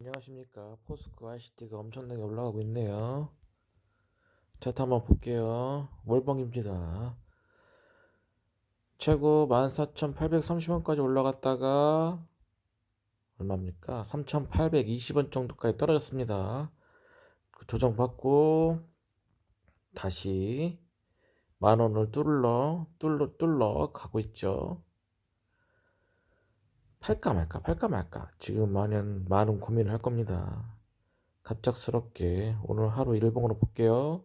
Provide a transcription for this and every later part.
안녕하십니까. 포스코 ICT가 엄청나게 올라가고 있네요. 차트 한번 볼게요. 월봉입니다. 최고 14,830원까지 올라갔다가 얼마입니까? 3,820원 정도까지 떨어졌습니다. 그 조정받고 다시 만원을 뚫러 뚫러 뚫러 가고 있죠 팔까 말까 팔까 말까 지금 많은 많은 고민을 할 겁니다. 갑작스럽게 오늘 하루 일봉으로 볼게요.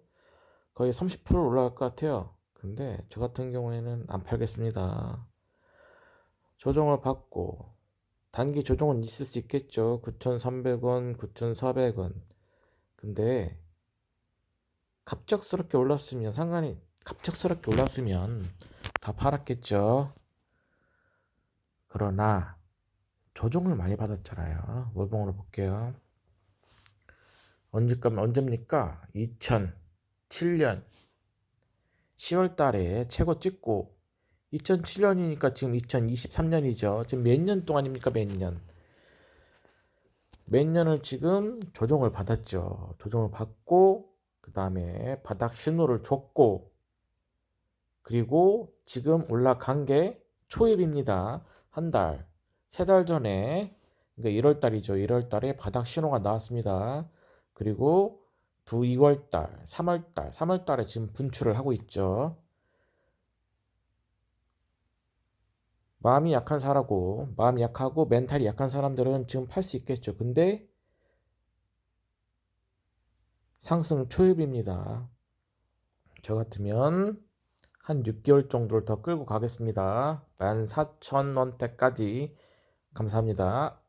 거의 30% 올라갈 것 같아요. 근데 저 같은 경우에는 안 팔겠습니다. 조정을 받고 단기 조정은 있을 수 있겠죠. 9,300원, 9,400원. 근데 갑작스럽게 올랐으면 상관이 갑작스럽게 올랐으면 다 팔았겠죠. 그러나 조정을 많이 받았잖아요. 월봉으로 볼게요. 언제까지 언제입니까? 2007년 10월 달에 최고 찍고 2007년이니까 지금 2023년이죠. 지금 몇 년 동안입니까? 몇 년? 몇 년을 지금 조정을 받았죠. 조정을 받고 그 다음에 바닥 신호를 줬고 그리고 지금 올라간 게 초입입니다. 한 달, 세 달 전에 그러니까 1월 달이죠. 1월 달에 바닥 신호가 나왔습니다. 그리고 두 2월 달, 3월 달, 3월 달에 지금 분출을 하고 있죠. 마음이 약한 사람고 마음이 약하고 멘탈이 약한 사람들은 지금 팔 수 있겠죠. 근데 상승 초입입니다. 저 같으면 한 6개월 정도를 더 끌고 가겠습니다. 14,000원대까지 감사합니다.